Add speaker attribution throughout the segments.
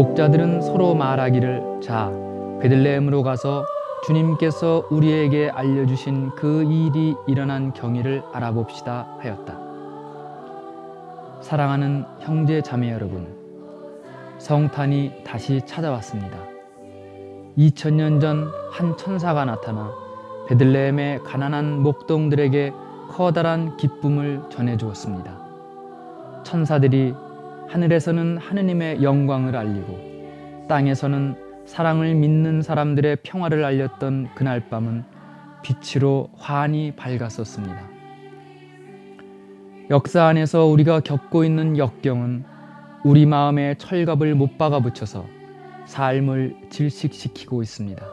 Speaker 1: 목자들은 서로 말하기를 자 베들레헴으로 가서 주님께서 우리에게 알려주신 그 일이 일어난 경위를 알아봅시다 하였다. 사랑하는 형제 자매 여러분, 성탄이 다시 찾아왔습니다. 2000년 전 한 천사가 나타나 베들레헴의 가난한 목동들에게 커다란 기쁨을 전해 주었습니다. 천사들이 하늘에서는 하느님의 영광을 알리고 땅에서는 사랑을 믿는 사람들의 평화를 알렸던 그날 밤은 빛으로 환히 밝았었습니다. 역사 안에서 우리가 겪고 있는 역경은 우리 마음에 철갑을 못 박아 붙여서 삶을 질식시키고 있습니다.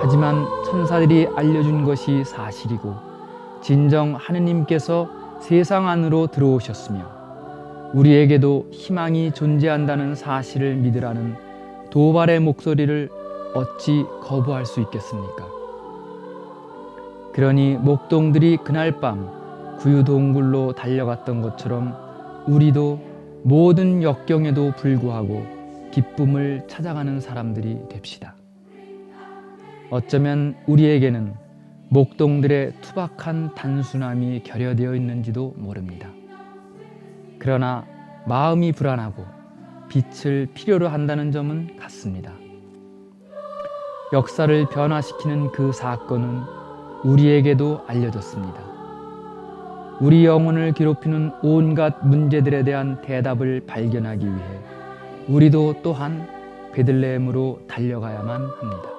Speaker 1: 하지만 천사들이 알려준 것이 사실이고 진정 하느님께서 세상 안으로 들어오셨으며 우리에게도 희망이 존재한다는 사실을 믿으라는 도발의 목소리를 어찌 거부할 수 있겠습니까? 그러니 목동들이 그날 밤 구유동굴로 달려갔던 것처럼 우리도 모든 역경에도 불구하고 기쁨을 찾아가는 사람들이 됩시다. 어쩌면 우리에게는 목동들의 투박한 단순함이 결여되어 있는지도 모릅니다. 그러나 마음이 불안하고 빛을 필요로 한다는 점은 같습니다. 역사를 변화시키는 그 사건은 우리에게도 알려졌습니다. 우리 영혼을 괴롭히는 온갖 문제들에 대한 대답을 발견하기 위해 우리도 또한 베들레헴으로 달려가야만 합니다.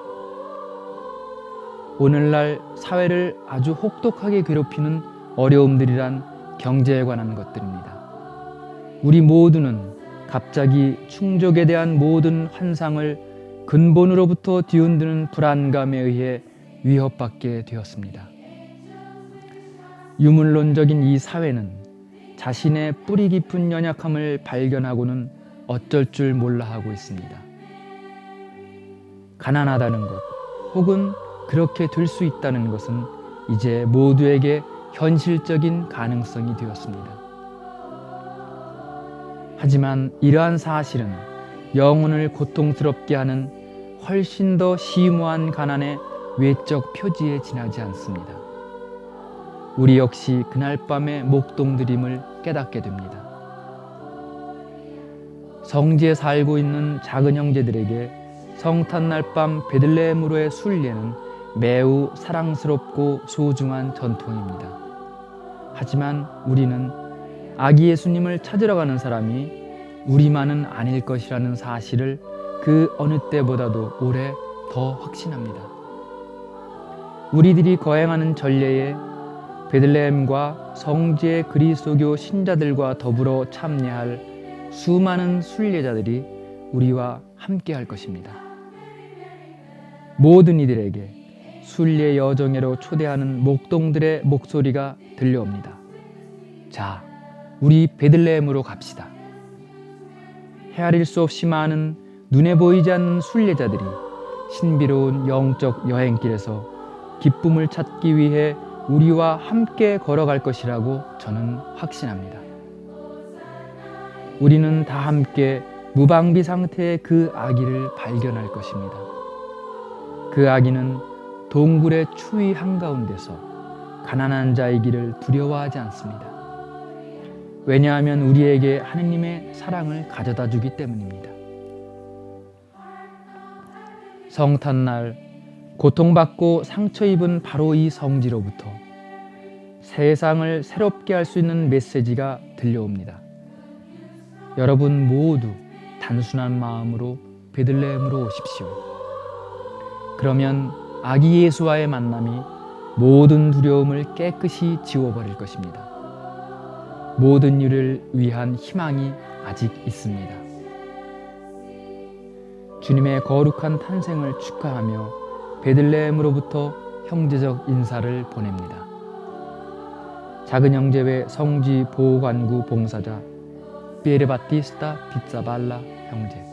Speaker 1: 오늘날 사회를 아주 혹독하게 괴롭히는 어려움들이란 경제에 관한 것들입니다. 우리 모두는 갑자기 충족에 대한 모든 환상을 근본으로부터 뒤흔드는 불안감에 의해 위협받게 되었습니다. 유물론적인 이 사회는 자신의 뿌리 깊은 연약함을 발견하고는 어쩔 줄 몰라 하고 있습니다. 가난하다는 것, 혹은 그렇게 될 수 있다는 것은 이제 모두에게 현실적인 가능성이 되었습니다. 하지만 이러한 사실은 영혼을 고통스럽게 하는 훨씬 더 심오한 가난의 외적 표지에 지나지 않습니다. 우리 역시 그날 밤의 목동들임을 깨닫게 됩니다. 성지에 살고 있는 작은 형제들에게 성탄날 밤 베들레헴으로의 순례는 매우 사랑스럽고 소중한 전통입니다. 하지만 우리는 아기 예수님을 찾으러 가는 사람이 우리만은 아닐 것이라는 사실을 그 어느 때보다도 오래 더 확신합니다. 우리들이 거행하는 전례에 베들레헴과 성지의 그리스도교 신자들과 더불어 참여할 수많은 순례자들이 우리와 함께 할 것입니다. 모든 이들에게 순례 여정회로 초대하는 목동들의 목소리가 들려옵니다. 자, 우리 베들레헴으로 갑시다. 헤아릴 수 없이 많은 눈에 보이지 않는 순례자들이 신비로운 영적 여행길에서 기쁨을 찾기 위해 우리와 함께 걸어갈 것이라고 저는 확신합니다. 우리는 다 함께 무방비 상태의 그 아기를 발견할 것입니다. 그 아기는 동굴의 추위 한가운데서 가난한 자의 길을 두려워하지 않습니다. 왜냐하면 우리에게 하느님의 사랑을 가져다 주기 때문입니다. 성탄날 고통받고 상처 입은 바로 이 성지로부터 세상을 새롭게 할 수 있는 메시지가 들려옵니다. 여러분 모두 단순한 마음으로 베들레헴으로 오십시오. 그러면 아기 예수와의 만남이 모든 두려움을 깨끗이 지워버릴 것입니다. 모든 일을 위한 희망이 아직 있습니다. 주님의 거룩한 탄생을 축하하며 베들레헴으로부터 형제적 인사를 보냅니다. 작은 형제회 성지 보호관구 봉사자 피에르바티스타 비자발라 형제